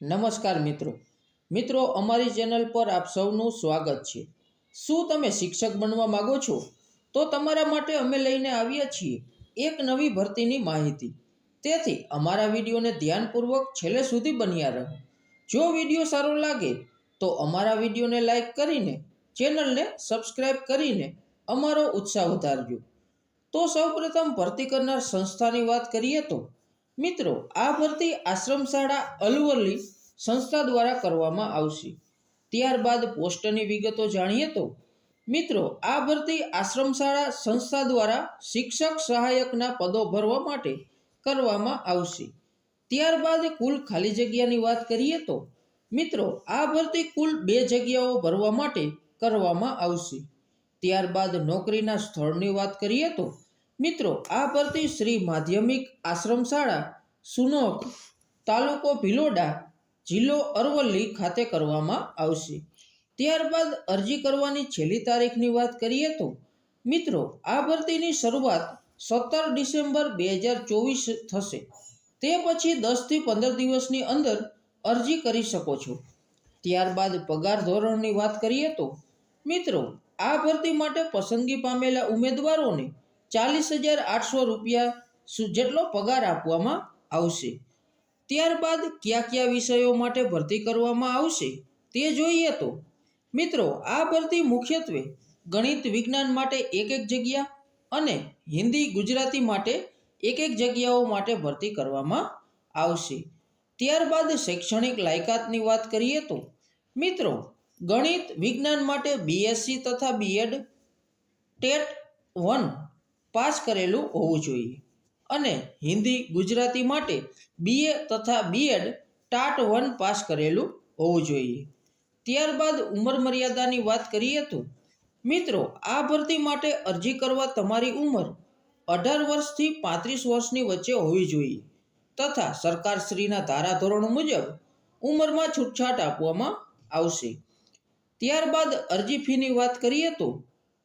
નમસ્કાર મિત્રો. મિત્રો, અમારી ચેનલ પર આપ સૌનું સ્વાગત છે. શું તમે શિક્ષક બનવા માગો છો? તો તમારા માટે અમે લઈને આવ્યા છીએ એક નવી ભરતીની માહિતી. તેથી અમારા વિડીયોને ધ્યાનપૂર્વક છેલ્લે સુધી બન્યા રહો. જો વીડિયો સારો લાગે, તો અમારા વિડીયોને લાઈક કરીને ચેનલને સબસ્ક્રાઈબ કરીને અમારો ઉત્સાહ વધારજો. તો સૌપ્રથમ ભરતી કરનાર સંસ્થાની વાત કરીએ તો મિત્રો, આ ભરતી આશ્રમ શાળા અલવલી સંસ્થા દ્વારા કરવામાં આવશે. ત્યારબાદ પોસ્ટની વિગતો જાણીએ તો, મિત્રો, આ ભરતી આશ્રમ શાળા સંસ્થા દ્વારા શિક્ષક સહાયકના પદો ભરવા માટે કરવામાં આવશે. ત્યારબાદ કુલ ખાલી જગ્યાની વાત કરીએ તો, મિત્રો, આ ભરતી કુલ બે જગ્યાઓ ભરવા માટે કરવામાં આવશે. ત્યારબાદ નોકરીના સ્થળની વાત કરીએ તો મિત્રો, આ ભરતી શ્રી માધ્યમિક આશ્રમ શાળા સુનોક તાલુકો ભિલોડા, જિલ્લો અરવલ્લી ખાતે કરવામાં આવશે. ત્યારબાદ અરજી કરવાની છેલ્લી તારીખની વાત કરીએ તો, મિત્રો, આ ભરતીની શરૂઆત સત્તર ડિસેમ્બર બે હજાર ચોવીસ થશે. તે પછી દસથી પંદર દિવસની અંદર અરજી કરી શકો છો. ત્યારબાદ પગાર ધોરણની વાત કરીએ તો, મિત્રો, આ ભરતી માટે પસંદગી પામેલા ઉમેદવારોને ચાલીસ હજાર આઠસો રૂપિયા જેટલો પગાર આપવામાં આવશે. ત્યારબાદ કયા કયા વિષયો માટે ભરતી કરવામાં આવશે તે જોઈએ તો. મિત્રો, આ ભરતી મુખ્યત્વે ગણિત, વિજ્ઞાન માટે એક એક જગ્યા અને હિન્દી, ગુજરાતી માટે એક એક જગ્યાઓ માટે ભરતી કરવામાં આવશે. ત્યારબાદ શૈક્ષણિક લાયકાતની વાત કરીએ તો. મિત્રો, ગણિત, વિજ્ઞાન માટે બીએસસી તથા બીએડ ટેટ વન પાસ કરેલું હોવું જોઈએ. અને હિન્દી ગુજરાતી માટે બીએ તથા બીએડ ટાટ વન પાસ કરેલું હોવું જોઈએ. ત્યારબાદ ઉંમર મર્યાદાની વાત કરીએ તો, મિત્રો, આ ભરતી માટે અરજી કરવા તમારી ઉંમર અઢાર વર્ષથી પાંત્રીસ વર્ષની વચ્ચે હોવી જોઈએ તથા સરકારશ્રીના ધારાધોરણો મુજબ ઉંમરમાં છૂટછાટ આપવામાં આવશે. ત્યારબાદ અરજી ફીની વાત કરીએ તો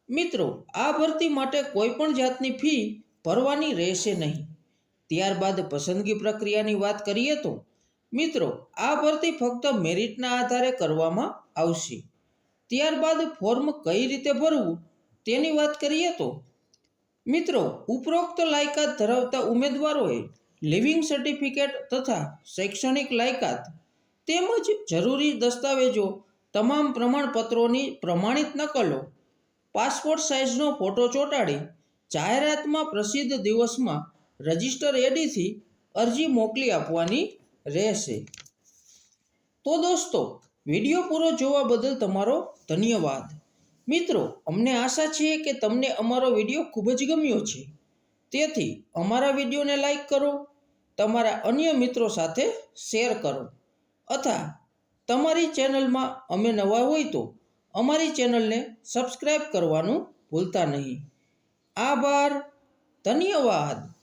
મિત્રો, આ ભરતી માટે કોઈ પણ જાતની ફી ભરવાની રહેશે નહીં. ત્યારબાદ પસંદગી પ્રક્રિયાની વાત કરીએ તો, મિત્રો, આ ભરતી ફક્ત મેરિટના આધારે કરવામાં આવશે. ત્યારબાદ ફોર્મ કઈ રીતે ભરવું તેની વાત કરીએ તો, મિત્રો, ઉપરોક્ત લાયકાત ધરાવતા ઉમેદવારોએ લિવિંગ સર્ટિફિકેટ તથા શૈક્ષણિક લાયકાત તેમજ જરૂરી દસ્તાવેજો તમામ પ્રમાણપત્રોની પ્રમાણિત નકલો પાસપોર્ટ સાઇઝનો ફોટો ચોંટાડી જાહેરાતમાં પ્રસિદ્ધ દિવસમાં રજિસ્ટર એડીથી અરજી મોકલી આપવાની રહેશે. તો દોસ્તો, વીડિયો પૂરો જોવા બદલ તમારો ધન્યવાદ. મિત્રો, અમને આશા છે કે તમને અમારો વીડિયો ખૂબ જ ગમ્યો છે. તેથી, અમારા વિડીયોને લાઈક કરો, તમારા અન્ય મિત્રો સાથે શેર કરો. અથવા તમારી ચેનલમાં અમે નવા હોય તો અમારી ચેનલને સબસ્ક્રાઈબ કરવાનું ભૂલતા નહીં. આભાર. ધન્યવાદ.